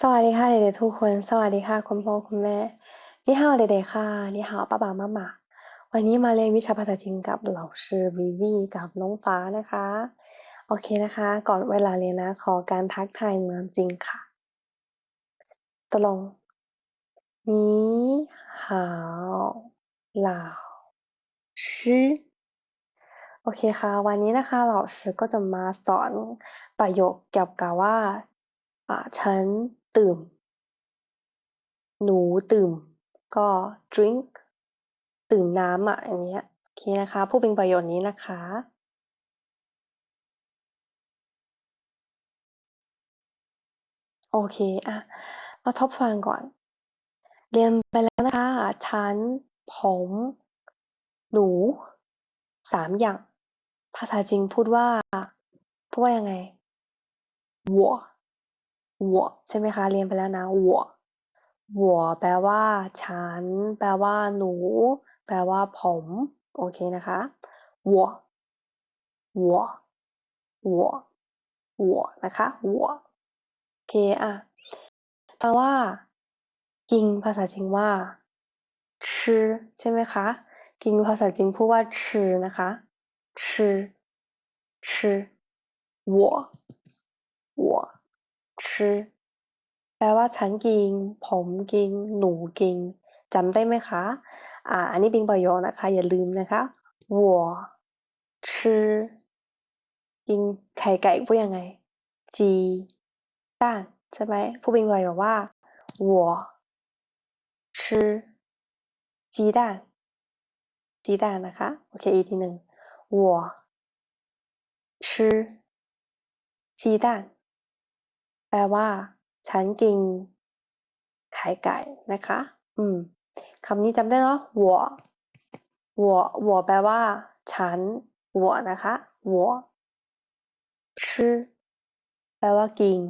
สวัสดีค่ะเด็กๆทุกคน สวัสดีค่ะคุณพ่อคุณแม่นี่ฮาวเด็กๆค่ะนี่ฮาวป้าป๋ามาหมาวันนี้มาเรียนวิชาภาษาจีนกับเหล่าชื่อวิวีกับน้องฟ้านะคะ โอเคนะคะ ก่อนเวลาเรียนนะ ขอการทักทายเหมือนจริงค่ะตกลงนี่ฮาวเหล่าชื่อโอเคค่ะ วันนี้นะคะเหล่าชื่อก็จะมาสอนประโยคเกี่ยวกับว่าอ่าฉัน ตื่นหนูตื่ม ก็ drink ตื่มน้ำอะอย่างเงี้ยโอเคนะคะพูดเป็นประโยคนี้นะคะ โอเคอะมาทบทวนก่อน เรียนไปแล้วนะคะฉัน ผม หนูสามอย่าง ภาษาจีนพูดว่าพูดว่ายังไง我我ใช่ไหมคะ เรียนไปแล้วนะ我我แปลว่า ฉัน แปลว่า หนู แปลว่า ผม โอเคนะคะ我我我我นะคะ我โอเคอ่ะแปลว่า กินภาษาจีนว่า吃ใช่ไหมคะ กินภาษาจีนพูดว่า吃นะคะ吃吃我我 吃แปลว่าฉันกิน ผมกิน หนูกินจำได้ไหมคะ อ่า อันนี้เป็นประโยคนะคะ อย่าลืมนะคะ我吃กินไข่ไก่พูดยังไงจี蛋ใช่ไหมผู้เป็นประโยคว่า我吃鸡蛋鸡蛋นะคะ โอเค อีกทีหนึ่ง我吃鸡蛋 แปลว่า ฉันกินไข่ไก่นะคะ อืมคำนี้จำได้เนาะหัวหัวหัวแปลว่า ฉันหัวนะคะหัวชื่อแปลว่ากิน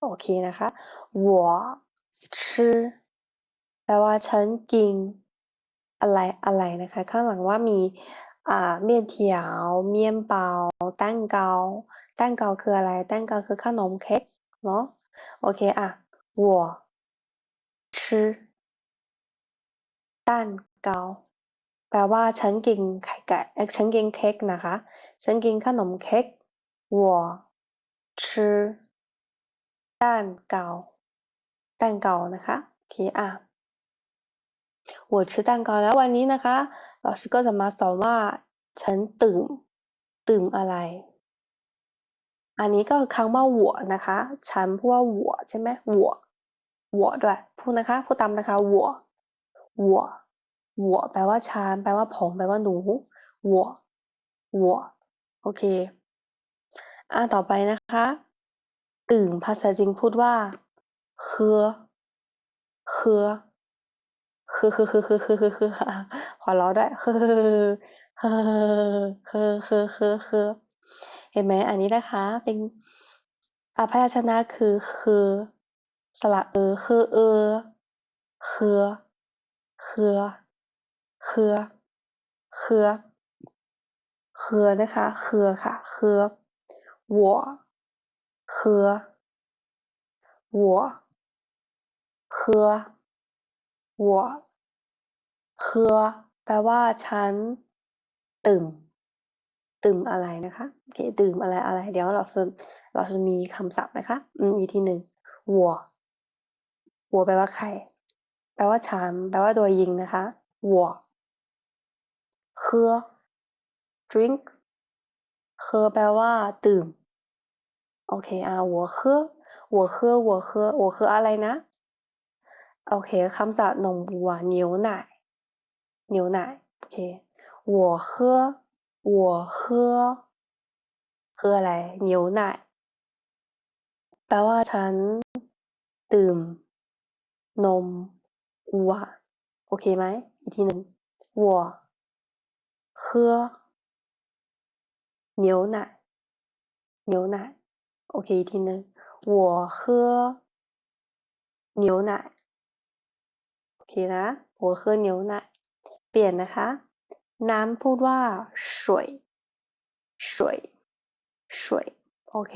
โอเคนะคะหัวชื่อแปลว่าฉันกิน อะไรอะไรนะคะ ข้างหลังว่ามีอ่าเมี่ยนเถียว เมี่ยนเปาแต้งเกา ตั้งเกาคืออะไรตั้งเกาคือขนมเค้กเนาะโอเคอ่ะ我吃蛋糕แปลว่าฉันกินไข่ไก่เอ้ยฉันกินเค้กนะคะ ฉันกินขนมเค้ก我吃蛋糕蛋糕นะคะโอเคอ่ะ我吃蛋糕แล้ววันนี้นะคะ 老师ก็จะมาสอนว่า ฉันตื่มตื่มอะไร อันนี้ก็คำว่าหัวนะคะ ฉันพูดว่าหัวใช่ไหมหัวหัวด้วยพูดนะคะพูดตามนะคะหัวหัวหัวแปลว่าฉันแปลว่าผมแปลว่าหนูหัวหัวโอเค อ่าต่อไปนะคะ ตื่นภาษาจริงพูดว่าเคอเคอคือคือคือคือคือคือคือหัวเราะด้วยคือคือคืคือคืคือ เห็นไหมอันนี้นะคะ เป็นอาพยัญชนะคือคือสระเออคือเออคือคือคือคือคือนะคะคือค่ะคือ我喝我喝我喝แปลว่าฉันตื่ม ตื่มอะไรนะคะโอเคดื่มอะไรอะไร เดี๋ยวเราจะเราจะมีคำศัพท์นะคะ อืมอีกทีหนึ่งวัววัวแปลว่าใคร แปลว่าฉันแปลว่าตัวยิงนะคะวัวเครือ drink เฮ่อแปลว่าดื่ม โอเคอ่าหัวเครือหัวเครือหัวเครือหัวเฮ่ออะไรนะ โอเคคำศัพท์นมวัวเนียว奶หนียว奶โอเคหัวเครื 我喝คืออะไร牛奶แปลว่าฉัน ตื่ม นมวัวโอเคไหมอีกทีหนึ่ง我喝牛奶牛奶โอเคอีกทีหนึ่ง我喝牛奶โอเคนะ我喝牛奶เปลี่ยนนะคะ น้ำพูดว่าสวยสวยสวยโอเค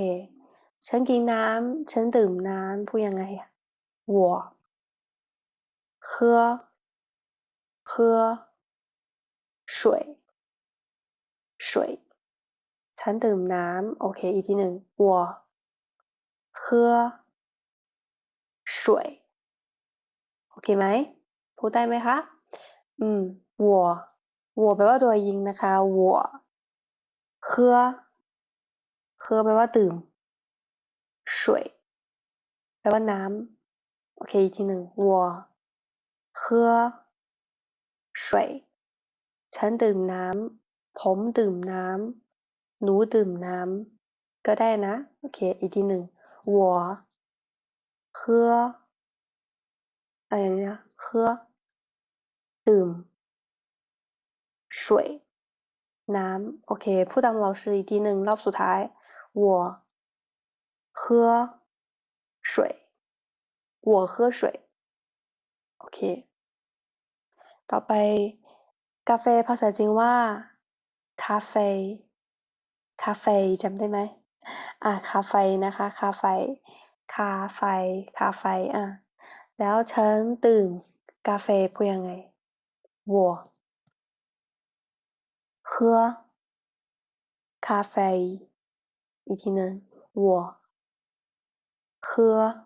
ฉันกินน้ำ ฉันดื่มน้ำ พูดยังไงวัวเฮือเฮือสวฉันดื่มน้ำ โอเค อีกทีหนึ่ง我喝水โอเคไหม พูดได้ไหมคะ อืม我 วัวแปลว่าตัวยิงนะคะวัวเครืออแปลว่าดื่มสแปลว่าน้ำโอเคอีกทีหนึ่งวัวเครือสวยฉันดื่มน้ำผมดื่มน้ำหนูดื่มน้ำก็ได้นะโอเคอีกทีหนึ่งวัวเครืออะไรนะเครือดื่ม 水น้ำโอเค พูดตามเราชื่ออีกทีหนึ่งรอบสุดท้าย我喝水我喝水โอเค ต่อไป กาแฟภาษาจีนว่า คาเฟคาเฟจำได้ไหมอ่าคาเฟนะคะ คาเฟคาไฟคาไฟอ่ะแล้วฉันดื่มกาแฟพูดยังไง我 喝咖啡อีกทีหนึง我喝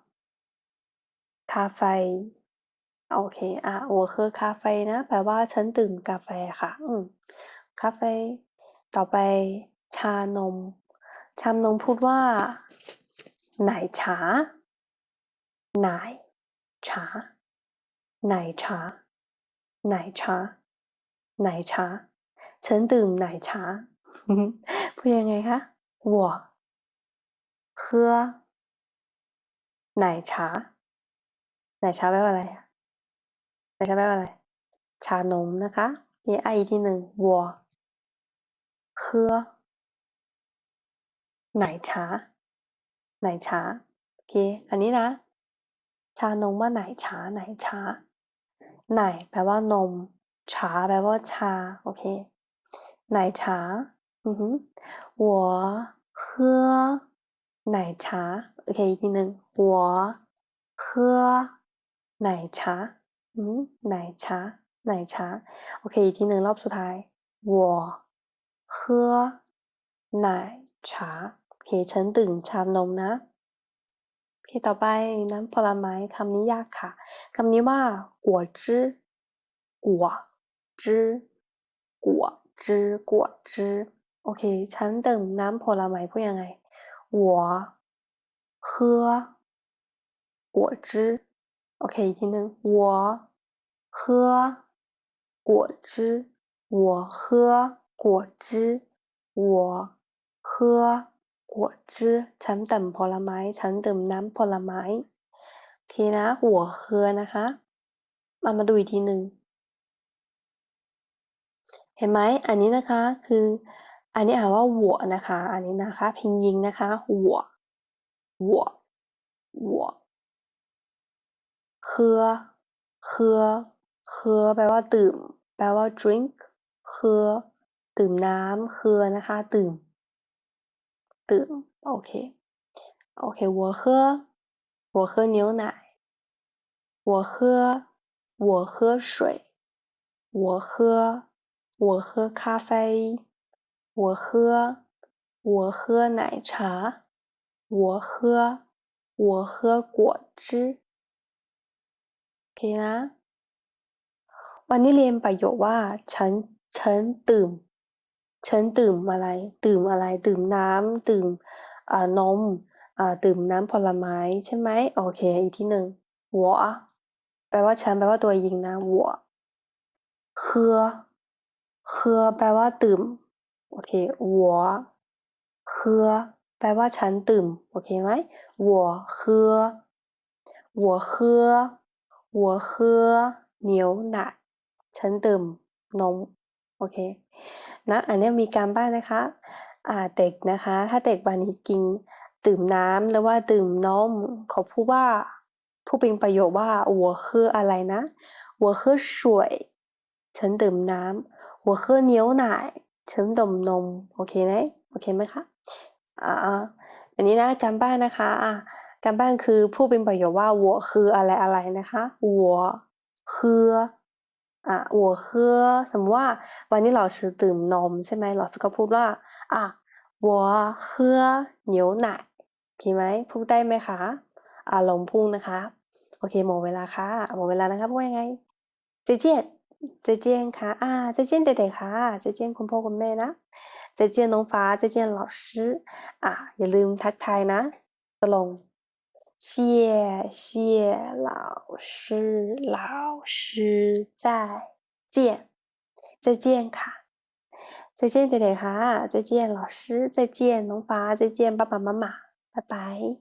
咖啡โอเค อ่ะ我喝咖啡นะ แปลว่าฉันดื่มกาแฟค่ะ อืมคาเฟต่อไป ชานม ชานมพูดว่า奶茶奶茶奶茶奶茶奶茶 ฉันดื่ม奶茶พูดยังไงคะ我喝奶茶奶茶แปลว่าอะไรอะ奶茶แปลว่าอะไร ชานมนะคะนี่อ่ะอีกทีหนึ่ง我喝奶茶奶茶โอเค อันนี้นะ ชานมว่า奶茶奶茶ไหนแปลว่านม ชาแปลว่าชา โอเค 奶茶อือหือ我喝奶茶โอเค อีกทีหนึ่ง我喝奶茶อืม奶茶奶茶โอเค อีกทีหนึ่งรอบสุดท้าย我喝奶茶โอเค ฉันดื่มชานมนะ โอเค ต่อไปน้ำผลไม้คำนี้ยากค่ะ คำนี้ว่า果 汁果汁果汁果汁โอเค ฉันดื่มน้ำผลไม้พูดยังไง我喝果汁โอเค อีกทีหนึ่ง我喝果汁我喝果汁我喝果汁ฉันดื่มผลไม้ ฉันดื่มน้ำผลไม้ โอเคนะหัวเคอนะคะมามาดูอีกทีหนึ่ง เห็นไหม อันนี้นะคะ คือ อันนี้อ่านว่าหัวนะคะ อันนี้นะคะ พิมพ์ยิงนะคะหัวหัวหัวเคอเคอเคอแปลว่าดื่ม แปลว่า drink เคอดื่มน้ำเคอนะคะ ดื่ม ดื่ม โอเค โอเค我喝我喝牛奶我喝我喝水我喝 我喝咖啡我喝我喝奶茶我喝我喝果汁โอเคนะ วันนี้เรียนประโยคว่า ฉัน ฉันดื่ม ฉันดื่มอะไร ดื่มอะไร ดื่มน้ำ ดื่มอ่านม อ่า ดื่มน้ำผลไม้ใช่ไหม โอเค อีกทีหนึ่ง我แปลว่าฉัน แปลว่าตัวยิงนะ我喝 喝แปลว่าดื่ม โอเค我喝แปลว่าฉันดื่ม โอเคไหม我喝我喝我喝牛奶ฉันดื่มนม โอเค นะ อันนี้มีการบ้านนะคะ อ่า เด็กนะคะ ถ้าเด็กวันนี้กินดื่มน้ำหรือว่าดื่มนมเขาพูดว่าพูดเป็นประโยคว่า我喝อะไรนะ我喝水 ฉันดื่มน้ำ我喝牛奶ฉันดื่มนม โอเคไหมโอเคไหมคะ อ่า อันนี้นะการบ้านนะคะอ่ะการบ้านคือพูดเป็นประโยคว่า我คืออะไรอะไรนะคะ我คืออ่ะ我喝สมมติว่าวันนี้เราชื่อดื่มนมใช่ไหมเราก็พูดว่าอ่ะ我喝牛奶โอเคไหมพูดได้ไหมคะอ่ะลองพูดนะคะ โอเคหมดเวลาค่ะหมดเวลานะคะพูดยังไง再见 再见ค่ะอ่า再见เด็กๆค่ะ再见คุณพ่อคุณแม่นะ再见น้องฟ้า再见老师อ่ะอย่าลืมทักทายนะตกลง谢谢老师老师再见再见ค่ะ再见เด็กๆค่ะ再见老师再见น้องฟ้า再见爸爸妈妈拜拜